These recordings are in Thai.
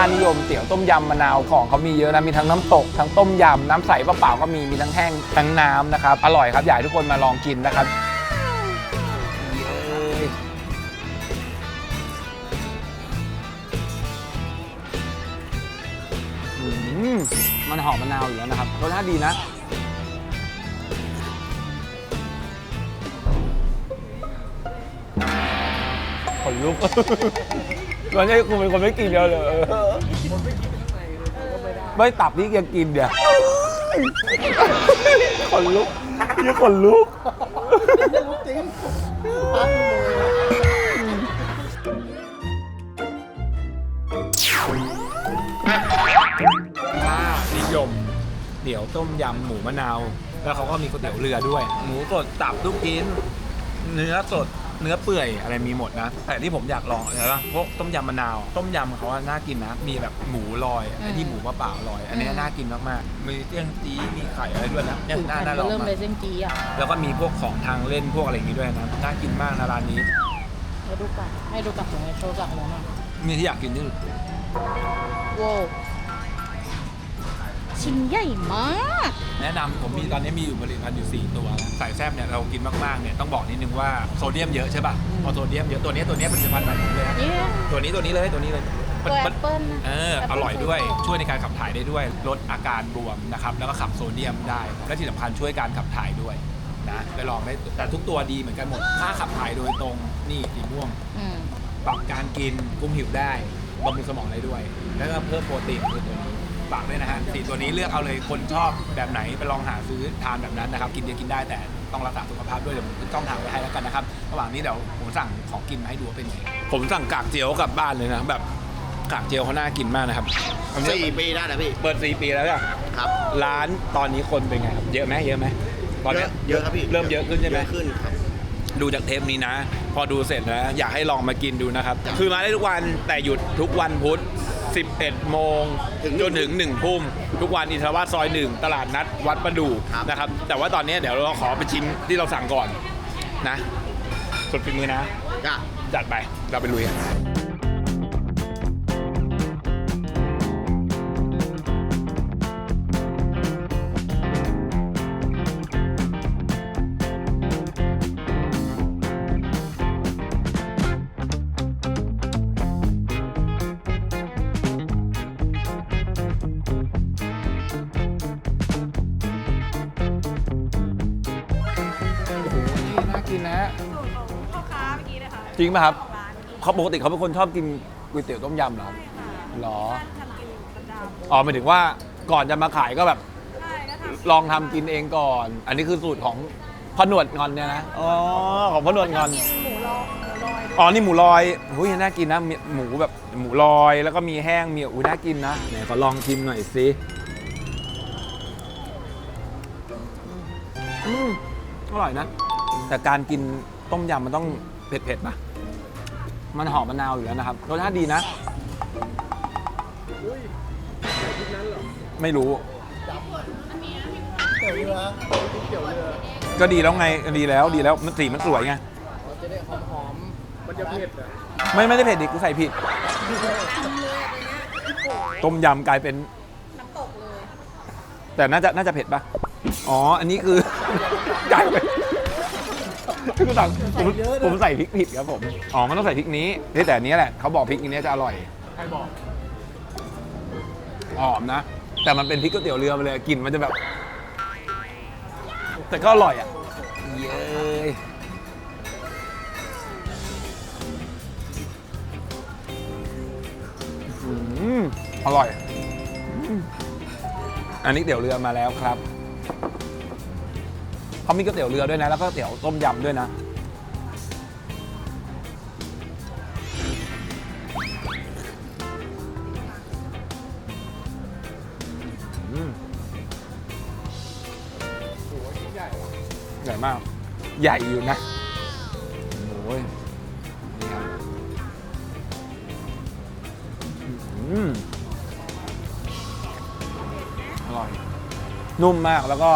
ค่านิยมเตี๋ยวต้มยำมะนาวของเขามีเยอะนะมีทั้งน้ำตกทั้งต้มยำน้ำใสเปล่าๆก็มีมีทั้งแห้งทั้งน้ำนะครับอร่อยครับอยากให้ทุกคนมาลองกินนะครับเย้อืมมันหอมมะนาวอยู่แล้วนะครับรสชาติดีนะขนลุก ตอนนี้คุณเป็นคนไม่กินเดียวเลยเออไม่ตับนี่ยังกินเดี๋ยวขนลุกยังขนลุกค่านิยมเดี๋ยวต้มยำหมูมะนาว แล้วเขาก็มีก๋วยเตี๋ยวเรือด้วย หมูสดตับลูกชิ้น เนื้อสด เนื้อเปื่อยอะไรมีหมดนะ แต่ที่ผมอยากลองอะไรปะพวกต้มยำมะนาว ต้มยำเขาว่าน่ากินนะ มีแบบหมูลอยไอ้ที่หมูมะเปล่าลอย อันนี้น่ากินมากๆมีเตี้ยงจี้มีไข่อะไรด้วยนะเนี่ยถึงน่าพันน่าลก็องเริ่มมาเลกยเส้นจีอะแล้วก็มีพวกของทางเล่นพวกอะไรอย่างนี้ด้วยนะน่ากินมากนะร้านนี้ให้ดูกันให้ดูกับหมูโชว์กับหมูหน่อยมีที่อยากกินที่สุด โว้ว ชิ้นใหญ่มาก แนะนำผมมีตอนนี้มีอยู่ผลิตภัณฑ์อยู่ 4 ตัวนะใส่แซบเนี่ยเรากินมากๆเนี่ยต้องบอกนิดนึงว่าโซเดียมเยอะใช่ป่ะพอโซเดียมเยอะตัวนี้ตัวนี้เป็นผลิตภัณฑ์ใหม่ผมเลยนะเนี่ยตัวนี้ตัวนี้เลยตัวนี้เลยมันตัวแอมัน ปเปิ้ลเออแปอเปิ้ลร่อยด้วยสดๆช่วยในการขับถ่ายได้ด้วย ลดอาการบวมนะครับ แล้วก็ขับโซเดียมได้ และที่สำคัญช่วยการขับถ่ายด้วยนะไปลองได้แต่ทุกตัวดีเหมือนกันหมด ถ้าขับถ่ายโดยตรงนี่สีม่วง อืมปรับการกินคุมหิวได้บำรุงสมองได้ด้วย แล้วก็เพิ่มโปรตีนคือตัวนี้ ฝากด้วยนะฮะสีตัวนี้เลือกเอาเลยคนชอบแบบไหนไปลองหาซื้อทานแบบนั้นนะครับ กินเดียวกินได้แต่ต้องรักษาสุขภาพด้วยเดี๋ยวผมขึ้นช่องทางไว้ให้แล้วกันนะครับระหว่างนี้เดี๋ยวผมสั่งของกินมาให้ดูว่าเป็นไงผมสั่งกากเจียวกลับบ้านเลยนะแบบกากเจียวเขาน่ากินมากนะครับอันนี้สี่ปีได้นะพี่ เปิดสี่ปีแล้วอะครับ ร้านตอนนี้คนเป็นไงครับเยอะไหมเยอะไหมตอนเยนี้อะเยอะครับพี่เริ่มเยอะขึ้นใช่ไหมเยอะขึ้นครับดูจากเทปนี้นะ พอดูเสร็จนะ อยากให้ลองมากินดูนะครับ คือมาได้ทุกวันแต่หยุดทุกวันพุธ 11 โมงถึงจนถึง 1 ทุ่ม ทุกวันอินทรวาสซอย 1 ตลาดนัดวัดประดูครับนะครับ แต่ว่าตอนนี้เดี๋ยวเราขอไปชิมที่เราสั่งก่อนนะสุดฝีมือนะ จ้ะ จัดไปเราไปลุยกัน จริงป่ะครับร้านนี้เขาปกติเขาเป็นคนชอบกินก๋วยเตี๋ยวต้มยำเหรอครับเหรอ ทำกินประจำอ๋อหมายถึงว่าก่อนจะมาขายก็แบบใช่ก็ทำลองทำกินเองก่อน อันนี้คือสูตรของพอหนวดงอนเนี่ยนะ อ๋อ ของพอหนวดงอน กินหมูลอยหมูลอยด้วยอ๋อ นี่หมูลอยหุ้ยน่ากินนะมีหมูแบบหมูลอย แล้วก็มีแห้ง มีอุ้ยน่ากินนะไหนขอลองชิมหน่อยสิอืมอร่อยนะ แต่การกินต้มยำมันต้องเผ็ดๆปะ มันหอมมะนาวอยู่แล้วนะครับรสชาติดีนะไม่รู้ก็ดีแล้วไงดีแล้วดีแล้วมันสีมันสวยไงจะได้หอมๆมันจะเผ็ดอะไม่ไม่ได้เผ็ดดิกูใส่ผิด ต้มยำกลายเป็นน้ำตกเลย แต่น่าจะน่าจะเผ็ดปะอ๋อ อันนี้คือ กลายเป็น คือสั่งผมผมใส่พริกผิดครับผม อ๋อ มันต้องใส่พริกนี้เฮ้ยแต่อันนี้แหละเขาบอกพริกอันนี้จะอร่อย ใครบอกหอมนะ แต่มันเป็นพริกก๋วยเตี๋ยวเรือไปเลยกลิ่นมันจะแบบ แต่ก็อร่อยอะ เย้ยอืมอร่อยอืมอันนี้เตี๋ยวเรือมาแล้วครับ เขามีก๋วยเตี๋ยวเรือด้วยนะ แล้วก็ก๋วยเตี๋ยวต้มยำด้วยนะ อืมใหญ่มาก ใหญ่อยู่นะ โอ้ยนี่ครับอืมอร่อย นุ่มมากแล้วก็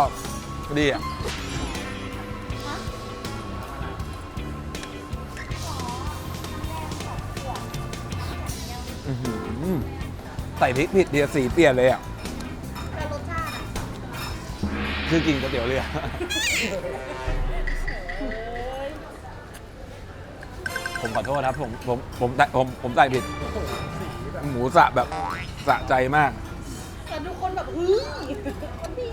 ดีอะ ใส่พริกผิดเดียวสีเปลี่ยนเลยอะแต่รสชาติอะคือกินก๋วยเตี๋ยวเรือผมขอโทษครับผมผมผมผมผมใส่ผิด หมูสะแบบสะใจมาก แต่ทุกคนแบบเฮ้ยมันดี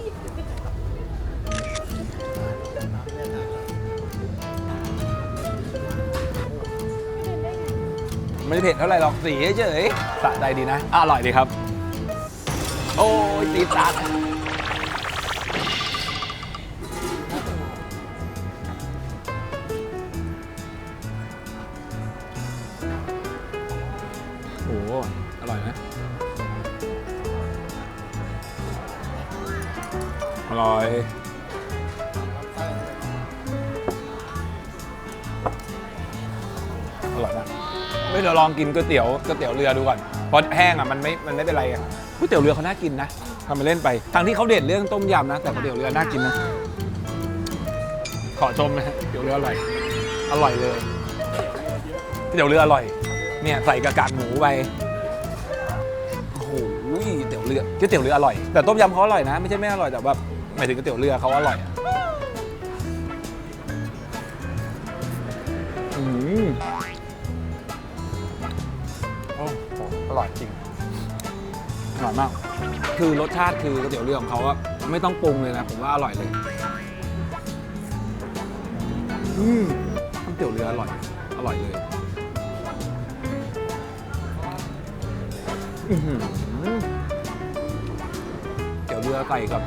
ไม่ได้เผ็ดเท่าไหร่หรอกสีเฉยๆสะใจดีนะ อร่อยดีครับ โอ้ยตีสัดโอ้โหอร่อยนะ อร่อย อร่อยมากไม่เดี๋ยวลองกินก๋วยเตี๋ยวก๋วยเตี๋ยวเรือดูก่อนเพราะแห้งอะมันไม่มันไม่เป็นไรอะก๋วยเตี๋ยวเรือเขาน่ากินนะทำไปเล่นไปทั้งที่เขาเด็ดเรื่องต้มยำนะ แต่ก๋วยเตี๋ยวเรือน่ากินนะขอชมนะฮะก๋วยเตี๋ยวเรืออร่อยอร่อยเลยก๋วยเตี๋ยวเรืออร่อย เนี่ยใส่กระกากหมูไปโอ้โหก๋วยเตี๋ยวเรือก๋วยเตี๋ยวเรืออร่อยแต่ต้มยำเขาอร่อยนะ ไม่ใช่ไม่อร่อยแต่แบบหมายถึงก๋วยเตี๋ยวเรือเขาอร่อยอะอืม ร่อยจริงอร่อยมาก คือรสชาติคือก๋วยเตี๋ยวเรือของเขาอะไม่ต้องปรุงเลยนะ ผมว่าอร่อยเลยอืมก๋วยเตี๋ยวเรืออร่อย อร่อยเลยอือหือเตี๋ยวเรือไก่กับ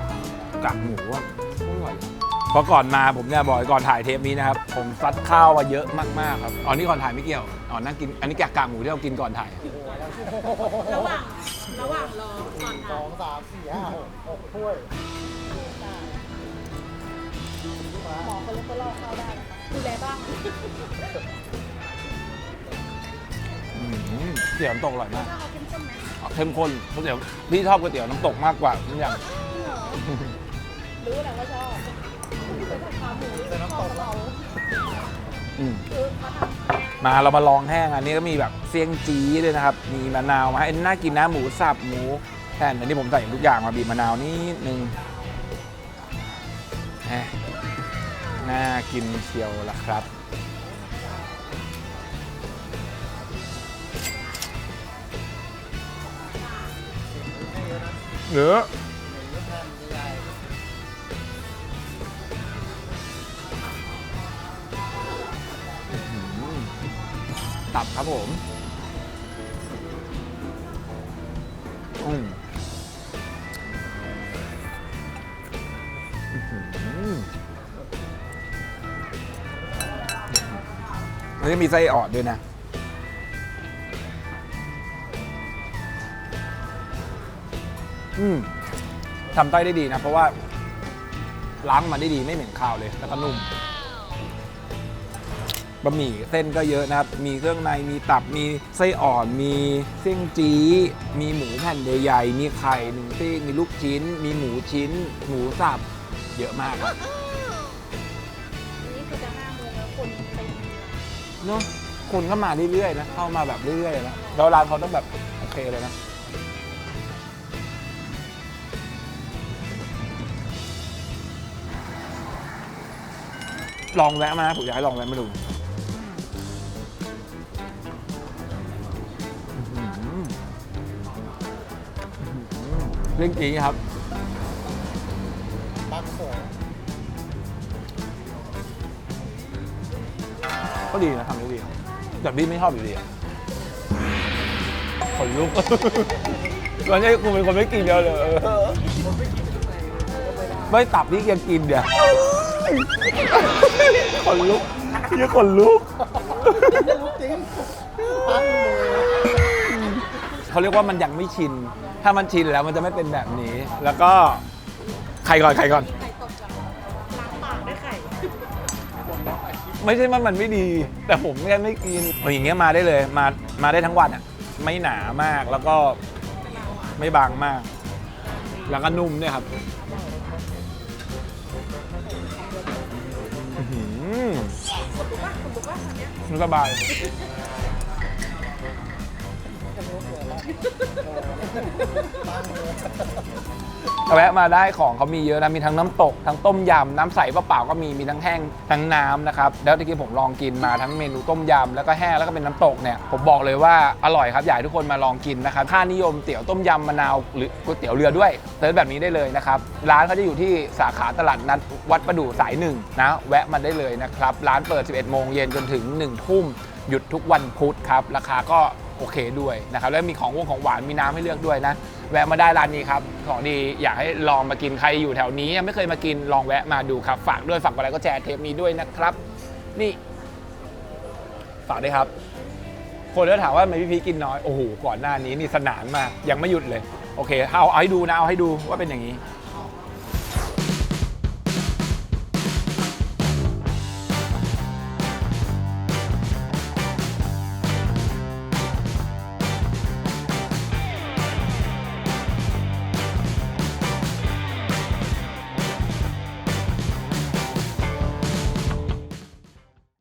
กากหมูอะอร่อย เพราะก่อนมาผมเนี่ยบอกก่อนถ่ายเทปนี้นะครับ ผมซัดข้าวมาเยอะมากๆครับอ๋อนี่ก่อนถ่ายไม่เกี่ยว อ๋อนั่งกิน อันนี้แกะกากหมูที่เรากินก่อนถ่าย ระหว่างระหว่างรอก่อนสทาอนงสามสี่ห้าหกหกถ้วยหมอเขาเลยเขาลอกเข้าได้นะคะดูแลบ้างอืมเตี๋ยวน้ำตกอร่อยมาก ถ้าเขาเข้มข้นไหมอ๋อเข้มข้นก๋วยเตี๋ยวพี่ชอบก๋วยเตี๋ยวน้ำตกมากกว่าทุกอย่างรู้แหละว่าชอบเป็นผัดขาหมูเป็นน้ำตกเรา อืมาทำมาเรามาลองแห้งอันนี้ก็มีแบบเซียงจี้ด้วยนะครับ มีมะนาวมาให้อันนี้น่ากินนะหมูสับหมูแผ่นอันนี้ผมใส่ทุกอย่างมาบีบมะนาวนิดนึงน่ากินเชียวละครับเหลือ ครับผมอืมมันจะมีไส้อ่อนด้วยนะ อืมทำไต้ได้ดีนะ เพราะว่าล้างมันได้ดีไม่เหม็นคาวเลย แล้วก็นุ่ม บะหมี่เส้นก็เยอะนะครับ มีเครื่องใน มีตับ มีไส้อ่อน มีเส้นจี้ มีหมูแผ่นใหญ่ๆ มีไข่หนึ่งซี่มีลูกชิ้น มีหมูชิ้น หมูสับ เยอะมากครับนี่คือจะห้าโมงแล้วคนเต็มเนาะคนก็มาเรื่อยๆนะ เข้ามาแบบเรื่อยๆนะแล้วร้านเขาต้องแบบโอเคเลยนะลองแวะมานะผมอยากให้ลองแวะมาดู รื่องจริงครับปักโขงก็ดีนะทำได้ดีครับแต่พี่ไม่ชอบอยู่ดีอะขนลุก วันนี้กูเป็นคนไม่กินเยอะเลยเออไม่ตับพี่ยังกินเดี๋ยวขนลุกยังขนลุก จริงตั้งเลยเขาเรียกว่ามันยังไม่ชิน ถ้ามันชินแล้วมันจะไม่เป็นแบบนี้ แล้วก็ใครก่อนใครก่อน ไข่ตกจากล้างปากด้วยไข่ ไม่ใช่ว่ามันไม่ดี แต่ผมแค่ไม่กินเอาอย่างเงี้ยมาได้เลย มามาได้ทั้งวันอะ ไม่หนามากแล้วก็ไม่บางมาก แล้วก็นุ่มด้วยครับอื้อหือมันสบายตั้งเลย แวะมาได้ของเขามีเยอะนะ มีทั้งน้ำตก ทั้งต้มยำ น้ำใสเปล่าๆก็มี มีทั้งแห้ง ทั้งน้ำนะครับ แล้วตะกี้ผมลองกินมาทั้งเมนูต้มยำ แล้วก็แห้ง แล้วก็เป็นน้ำตกเนี่ย ผมบอกเลยว่าอร่อยครับ อยากให้ทุกคนมาลองกินนะครับ ค่านิยมเตี๋ยวต้มยำมะนาวหรือก๋วยเตี๋ยวเรือด้วยเติร์แบบนี้ได้เลยนะครับ ร้านเขาจะอยู่ที่สาขาตลาดนัดวัดประดู่สายหนึ่งนะ แวะมาได้เลยนะครับ ร้านเปิด 11 โมงเย็นจนถึง 1 ทุ่ม หยุดทุกวันพุธครับ ราคาก็ โอเคด้วยนะครับแล้วมีของวงของหวานมีน้ำให้เลือกด้วยนะแวะมาได้ร้านนี้ครับของดีอยากให้ลองมากินใครอยู่แถวนี้ยังไม่เคยมากินลองแวะมาดูครับฝากด้วยฝากอะไรก็แชร์เทปนี้ด้วยนะครับ นี่ ฝากด้วยครับ คนก็ถามว่าทำไมพี่พีกินน้อยโอ้โหก่อนหน้านี้นี่สนานมากยังไม่หยุดเลยโอเคเอาเอาให้ดูนะเอาให้ดูว่าเป็นอย่างนี้